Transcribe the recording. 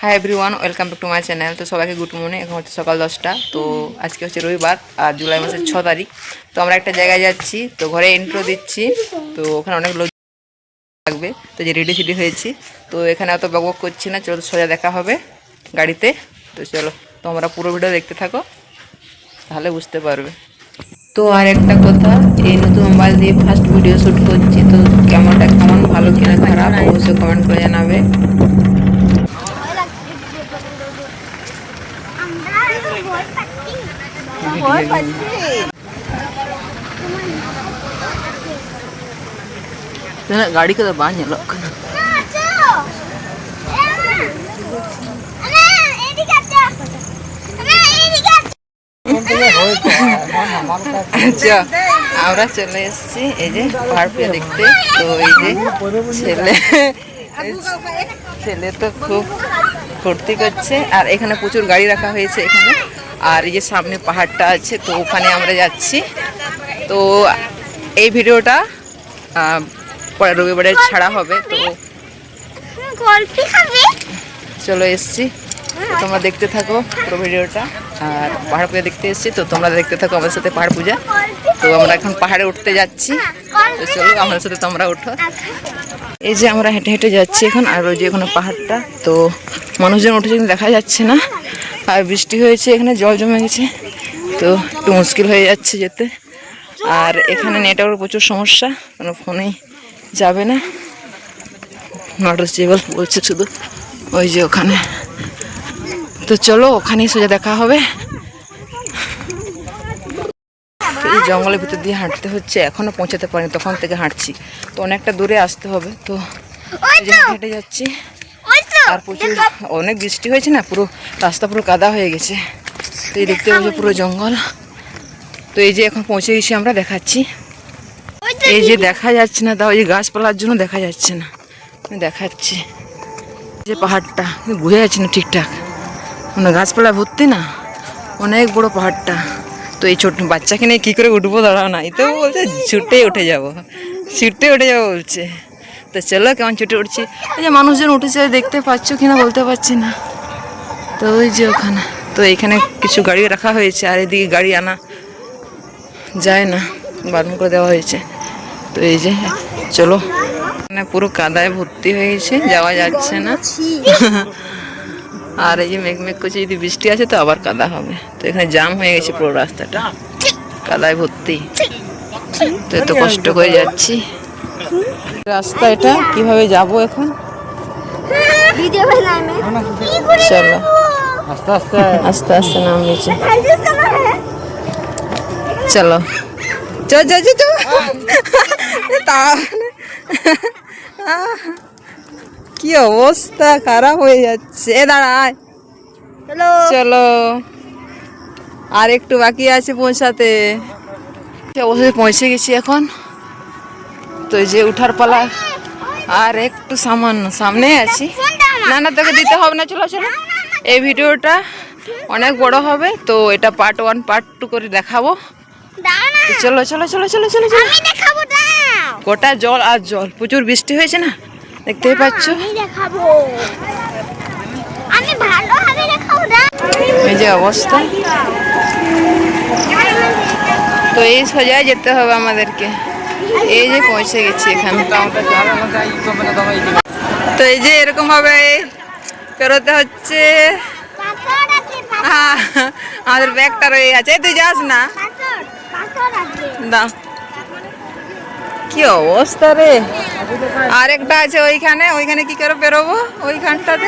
Hi everyone welcome back to my channel তো সবাইকে good morning এখন হচ্ছে সকাল দশটা। তো আজকে হচ্ছে রবিবার আর জুলাই মাসের ছ তারিখ। তো আমরা একটা জায়গায় যাচ্ছি। তো ঘরে ইন্ট্রো দিচ্ছি। তো ওখানে অনেক লোক থাকবে তো যে রেডি সেডি হয়েছি। তো এখানে অত বক বক করছি না। চলো সোজা দেখা হবে গাড়িতে। তো চলো, তোমরা পুরো ভিডিও দেখতে থাকো। তাহলে বুঝতে পারবে। তো আর একটা কথা, এই নতুন মোবাইল দিয়ে ফার্স্ট ভিডিও শ্যুট করছি। তো ক্যামেরাটা কেমন ভালো কিনা খারাপ, অবশ্যই কমেন্ট করে জানাবে। ভয় পাচ্ছি গাড়ি কত বাঁ লোক আচ্ছা আমরা চলে এসেছি এই যে পাহাড় দেখতে তো এই যে ছেলে ছেলে তো খুব ফুর্তি করছে আর এখানে প্রচুর গাড়ি রাখা হয়েছে এখানে। আর এই যে সামনে পাহাড়টা আছে তো ওখানে আমরা যাচ্ছি। তো এই ভিডিওটা আহ, পরে রবিবারে ছাড়া হবে তো চলো এসছি। তোমরা দেখতে থাকো পুরো ভিডিওটা আর পাহাড় পূজা দেখতে এসেছি তো তোমরা দেখতে থাকো আমাদের সাথে পাহাড় পূজা। তো আমরা এখন পাহাড়ে উঠতে যাচ্ছি। তো চলো আমাদের সাথে তোমরা উঠো এই যে আমরা হেঁটে হেঁটে যাচ্ছি এখন, আর ওই যে এখানে পাহাড়টা, তো মানুষজন উঠেছে দেখা যাচ্ছে না। আর বৃষ্টি হয়েছে, এখানে জল জমে গেছে, তো একটু মুশকিল হয়ে যাচ্ছে যেতে। আর এখানে নেটওয়ার্ক প্রচুর সমস্যা, কোনো ফোনেই যাবে না। নট রিচেবল বলছে শুধু, ওই যে ওখানে। তো চলো, ওখানেই সোজা দেখা হবে তো এই জঙ্গলের ভিতর দিয়ে হাঁটতে হচ্ছে এখনও পৌঁছাতে পারিনি তখন থেকে হাঁটছি। তো অনেকটা দূরে আসতে হবে তো হেঁটে যাচ্ছি। আর প্রচুর অনেক বৃষ্টি হয়েছে না পুরো রাস্তা পুরো কাদা হয়ে গেছে। তো এই দেখতে পাচ্ছি পুরো জঙ্গল। তো এই যে এখন পৌঁছে গেছি আমরা দেখাচ্ছি। এই যে দেখা যাচ্ছে না তাও এই যে গাছপালার জন্য দেখা যাচ্ছে না। আমি দেখাচ্ছি। যে পাহাড়টা বোঝা যাচ্ছে না ঠিকঠাক। মানে গাছপালা ভর্তি না অনেক বড় পাহাড়টা। তো এই ছোট বাচ্চাকে নিয়ে কী করে উঠবো দাঁড়াও না এতেও বলছে, ছুটে উঠে যাব। ছুটে উঠে যাব বলছে। তো চলো কেমন ছুটে উঠছি। এই যে মানুষজন উঠেছে, দেখতে পাচ্ছ কিনা বলতে পারছি না। তো ওই যে ওখানে। তো এইখানে কিছু গাড়ি রাখা হয়েছে, আর এদিকে গাড়ি আনা যায় না, বারণ করে দেওয়া হয়েছে। তো এই যে, চলো। মানে পুরো কাদায় ভর্তি হয়ে গেছে, যাওয়া যাচ্ছে না। আর এই যে মেঘ মেঘ করছে যদি বৃষ্টি আছে তো আবার কাদা হবে। তো এখানে জাম হয়ে গেছে পুরো রাস্তাটা। কাদায় ভর্তি। তো এত কষ্ট করে যাচ্ছি। রাস্তা এটা কীভাবে যাব এখন? চলো। আস্তে আস্তে। আস্তে আস্তে নাম নিচে। চলো। চল চল চল তা কি অবস্থা? খারাপ হয়ে যাচ্ছে। এ দাঁড়ায় চলো। আর একটু বাকি আছে পৌঁছাতে অবশ্যই পৌঁছে গেছি এখন। তো এই যে উঠার পালা। আর একটু সামান্য সামনে আছি। না না তোকে দিতে হবে না। চলো চলো। এই ভিডিওটা অনেক বড় হবে। তো এটা পার্ট ওয়ান পার্ট টু করে দেখাবো। চলো চলো চলো চলো চলো চলো। গোটা জল আর জল। প্রচুর বৃষ্টি হয়েছে না? দেখতেই পাচ্ছ? এই যে অবস্থা। তো এই সোজায় যেতে হবে আমাদেরকে। এই যে পৌঁছে গেছি এখানে। তো এই যে এরকম ভাবে পেরোতে হচ্ছে। আছে আমাদের ব্যাগটা রয়ে গেছে। তুই যাস না। দাও কি অবস্থা রে? আরেকটা আছে ওইখানে ওইখানে কি করে বেরোবো? ওইখানটাতে?